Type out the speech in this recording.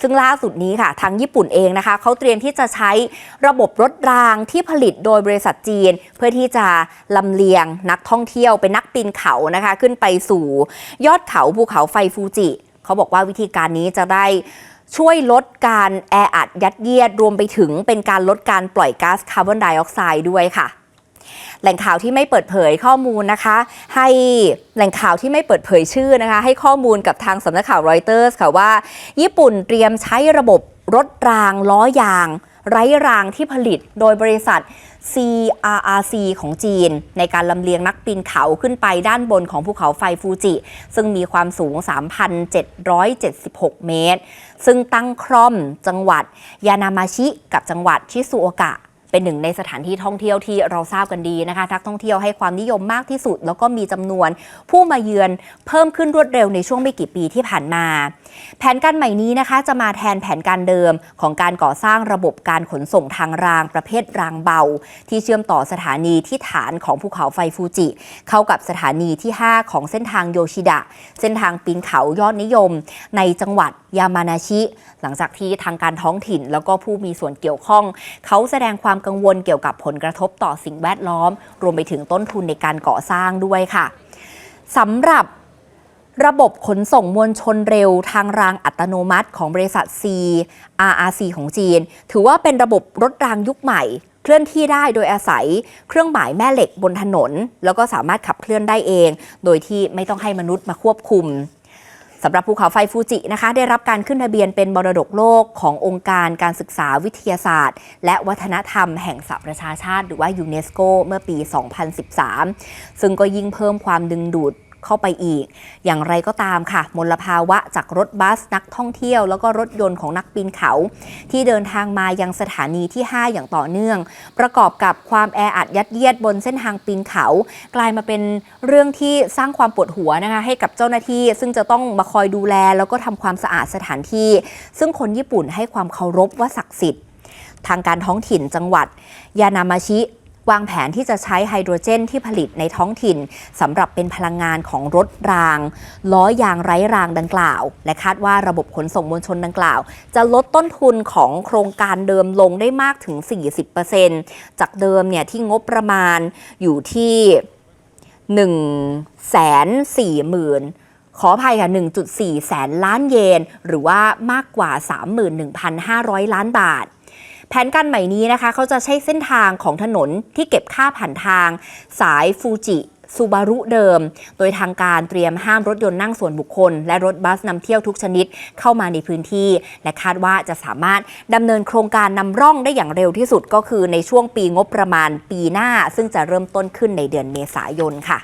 ซึ่งล่าสุดนี้ค่ะทางญี่ปุ่นเองนะคะเขาเตรียมที่จะใช้ระบบรถรางที่ผลิตโดยบริษัทจีน เพื่อที่จะลำเลียงนักท่องเที่ยวเป็นนักปีนเขานะคะขึ้นไปสู่ ยอดเขาภูเขาไฟฟูจิเขาบอกว่าวิธีการนี้จะได้ช่วยลดการแออัดยัดเยียดรวมไปถึงเป็นการลดการปล่อยก๊าซคาร์บอนไดออกไซด์ด้วยค่ะ แหล่งข่าวที่ไม่เปิดเผยข้อมูลนะคะ ให้แหล่งข่าวที่ไม่เปิดเผยชื่อนะคะ ให้ข้อมูลกับทางสำนักข่าวรอยเตอร์สค่ะว่า ญี่ปุ่นเตรียมใช้ระบบรถรางล้อยาง ไร้รางที่ผลิตโดยบริษัท CRRC ของจีน ในการลำเลียงนักปีนเขาขึ้นไปด้านบนของภูเขาไฟฟูจิ ซึ่งมีความสูง 3,776 เมตร ซึ่งตั้งคร่อมจังหวัด ยานามาชิกับจังหวัดชิซุโอกะ เป็นหนึ่งในสถานที่ท่องเที่ยวที่เราทราบกันดีนะคะนักท่องเที่ยวให้ความนิยมมากที่สุด แล้วก็มีจำนวนผู้มาเยือนเพิ่มขึ้นรวดเร็วในช่วงไม่กี่ปีที่ผ่านมา แผนการใหม่นี้นะคะ จะมาแทนแผนการเดิมของการก่อสร้างระบบการขนส่งทางรางประเภทรางเบา ที่เชื่อมต่อสถานีที่ฐานของภูเขาไฟฟูจิ เข้ากับสถานีที่ 5 ของเส้นทางโยชิดะ เส้นทางปีนเขายอดนิยม ในจังหวัดยามานาชิ หลังจากที่ทางการท้องถิ่น แล้วก็ผู้มีส่วนเกี่ยวข้อง เขาแสดงความกังวลเกี่ยวกับผลกระทบต่อสิ่งแวดล้อม รวมไปถึงต้นทุนในการก่อสร้างด้วยค่ะสำหรับระบบขนส่งมวลชนเร็วทางรางอัตโนมัติของบริษัท C RRC ของจีน ถือว่าเป็นระบบรถรางยุคใหม่ เคลื่อนที่ได้โดยอาศัยเครื่องหมายแม่เหล็กบนถนน แล้วก็สามารถขับเคลื่อนได้เอง โดยที่ไม่ต้องให้มนุษย์มาควบคุม สำหรับภูเขาไฟฟูจินะคะ ได้รับการขึ้นทะเบียนเป็นมรดกโลกขององค์การการศึกษาวิทยาศาสตร์ และวัฒนธรรมแห่งสหประชาชาติ หรือว่ายูเนสโกเมื่อปี 2013 ซึ่งก็ยิ่งเพิ่มความดึงดูด เข้าไปอีก อย่างไรก็ตามค่ะ มลภาวะจากรถบัสนักท่องเที่ยว แล้วก็รถยนต์ของนักปีนเขา ที่เดินทางมายังสถานีที่ 5 อย่างต่อเนื่อง ประกอบกับความแออัดยัดเยียดบนเส้นทางปีนเขา กลายมาเป็นเรื่องที่สร้างความปวดหัวนะคะให้กับเจ้าหน้าที่ ซึ่งจะต้องมาคอยดูแล แล้วก็ทำความสะอาดสถานที่ ซึ่งคนญี่ปุ่นให้ความเคารพว่าศักดิ์สิทธิ์ทางการท้องถิ่นจังหวัด ยานามาชิ วางแผนที่จะใช้ไฮโดรเจนที่ผลิตในท้องถิ่นสำหรับเป็นพลังงานของรถราง ล้อยางไร้รางดังกล่าว และคาดว่าระบบขนส่งมวลชนดังกล่าว จะลดต้นทุนของโครงการเดิมลงได้มากถึง 40%จากเดิมเนี่ยที่งบประมาณอยู่ที่ 1 4 0 0 0 0ขออภัยค่ะ 1.4 แสนล้านเยน หรือว่ามากกว่า 31,500 ล้านบาท แผนการใหม่นี้นะคะเขาจะใช้เส้นทางของถนนที่เก็บค่าผ่านทาง สายฟูจิซูบารุเดิม โดยทางการเตรียมห้ามรถยนต์นั่งส่วนบุคคล และรถบัสนำเที่ยวทุกชนิดเข้ามาในพื้นที่ และคาดว่าจะสามารถดำเนินโครงการนำร่องได้อย่างเร็วที่สุดก็คือในช่วงปีงบประมาณปีหน้า ซึ่งจะเริ่มต้นขึ้นในเดือนเมษายนค่ะ